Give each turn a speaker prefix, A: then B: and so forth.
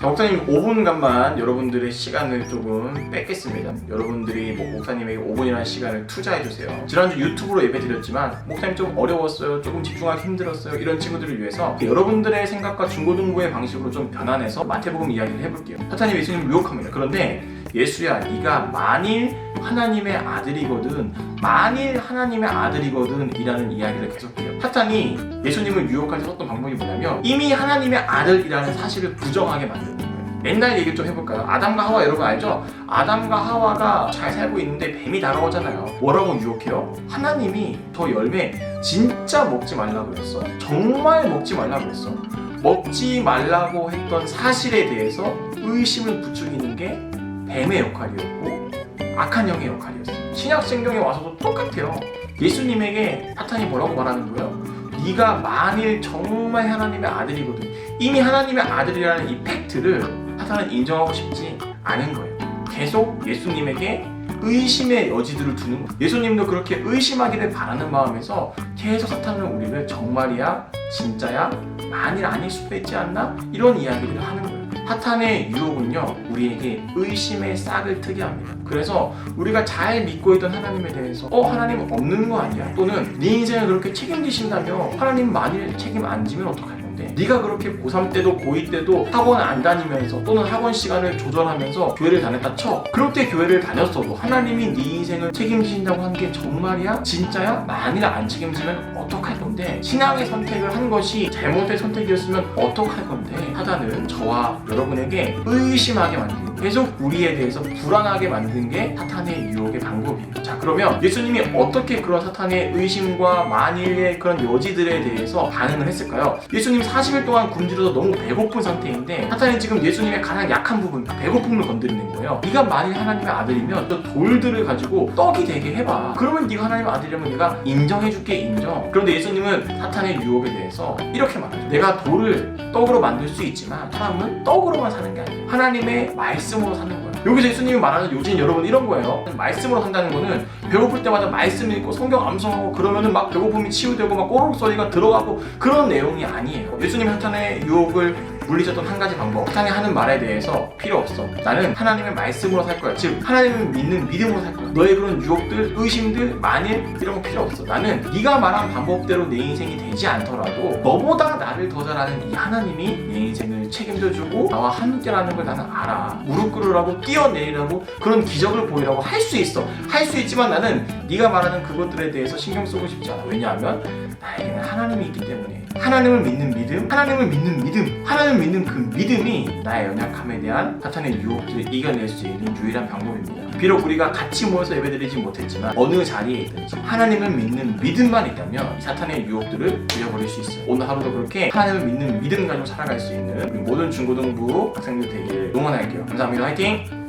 A: 자, 목사님 5분간만 여러분들의 시간을 조금 뺏겠습니다. 여러분들이 뭐 목사님에게 5분이라는 시간을 투자해 주세요. 지난주 유튜브로 예배 드렸지만 목사님 좀 어려웠어요. 조금 집중하기 힘들었어요. 이런 친구들을 위해서 여러분들의 생각과 중고등부의 방식으로 좀 변환해서 마태복음 이야기를 해볼게요. 사탄이 예수님 을 유혹합니다. 그런데 예수야, 네가 만일 하나님의 아들이거든, 만일 하나님의 아들이거든 이라는 이야기를 계속해요. 사탄이 예수님을 유혹할 때 썼던 방법이 뭐냐면 이미 하나님의 아들이라는 사실을 부정하게 만드는 거예요. 옛날 얘기를 좀 해볼까요? 아담과 하와 여러분 알죠? 아담과 하와가 잘 살고 있는데 뱀이 다가오잖아요. 뭐라고 유혹해요? 하나님이 저 열매 진짜 먹지 말라고 그랬어. 정말 먹지 말라고 그랬어. 먹지 말라고 했던 사실에 대해서 의심을 부추기는 게 뱀의 역할이었고 악한 영의 역할이었어요. 신약 성경에 와서도 똑같아요. 예수님에게 사탄이 뭐라고 말하는 거예요? 네가 만일 정말 하나님의 아들이거든. 이미 하나님의 아들이라는 이 팩트를 사탄은 인정하고 싶지 않은 거예요. 계속 예수님에게 의심의 여지들을 두는 거예요. 예수님도 그렇게 의심하기를 바라는 마음에서 계속 사탄은 우리를 정말이야, 진짜야, 만일 아닐 수도 있지 않나 이런 이야기들을 하는 거예요. 사탄의 유혹은요 우리에게 의심의 싹을 트게 합니다. 그래서 우리가 잘 믿고 있던 하나님에 대해서 어 하나님 없는 거 아니야? 또는 네 인생을 그렇게 책임지신다며 하나님 만일 책임 안 지면 어떡할 건데? 네가 그렇게 고3 때도 고2 때도 학원 안 다니면서 또는 학원 시간을 조절하면서 교회를 다녔다 쳐. 그럴 때 교회를 다녔어도 하나님이 네 인생을 책임지신다고 한 게 정말이야? 진짜야? 만일 안 책임지면 어떡할 건데? 신앙의 선택을 한 것이 잘못된 선택이었으면 어떡할 건데? 사단은 저와 여러분에게 의심하게 만드는 계속 우리에 대해서 불안하게 만드는 게 사탄의 유혹의 방법이에요. 자 그러면 예수님이 어떻게 그런 사탄의 의심과 만일의 그런 여지들에 대해서 반응을 했을까요? 예수님 40일 동안 굶주려서 너무 배고픈 상태인데 사탄이 지금 예수님의 가장 약한 부분 그 배고픔을 건드리는 거예요. 네가 만일 하나님의 아들이면 저 돌들을 가지고 떡이 되게 해봐. 그러면 네가 하나님의 아들이라면 내가 인정해줄게 인정. 그런데 예수님은 사탄의 유혹에 대해서 이렇게 말하죠. 내가 돌을 떡으로 만들 수 있지만 사람은 떡으로만 사는 게 아니에요. 하나님의 말씀 으로 사는 거예요. 여기서 예수님이 말하는 요즘 여러분 이런 거예요. 말씀으로 산다는 거는 배고플 때마다 말씀 읽고 성경 암송하고 그러면은 막 배고픔이 치유되고 막 꼬르륵 소리가 들어가고 그런 내용이 아니에요. 예수님 사탄의 유혹을 물리쳤던 한 가지 방법. 사탄이 하는 말에 대해서 필요 없어. 나는 하나님의 말씀으로 살 거야. 즉 하나님을 믿는 믿음으로 살 거야. 너의 그런 유혹들, 의심들, 만일 이런 거 필요 없어. 나는 네가 말한 방법대로 내 인생이 되지 않더라도 너보다 나를 더잘 아는 이 하나님이 내 인생을 책임져주고 나와 함께라는 걸 나는 알아. 무릎 꿇으라고 뛰어내리라고 그런 기적을 보이라고 할 수 있어. 할 수 있지만 나는 네가 말하는 그것들에 대해서 신경 쓰고 싶지 않아. 왜냐하면 나에게는 하나님이 있기 때문에 하나님을 믿는 믿음, 하나님을 믿는 믿음, 하나님을 믿는 그 믿음이 나의 연약함에 대한 사탄의 유혹들을 이겨낼 수 있는 유일한 방법입니다. 비록 우리가 같이 모여서 예배드리지 못했지만 어느 자리에 있든지 하나님을 믿는 믿음만 있다면 이 사탄의 유혹들을 부여버릴 수 있어요. 오늘 하루도 그렇게 하나님을 믿는 믿음 가지고 살아갈 수 있는 모든 중고등부 학생들 되길 응원할게요. 감사합니다. 화이팅!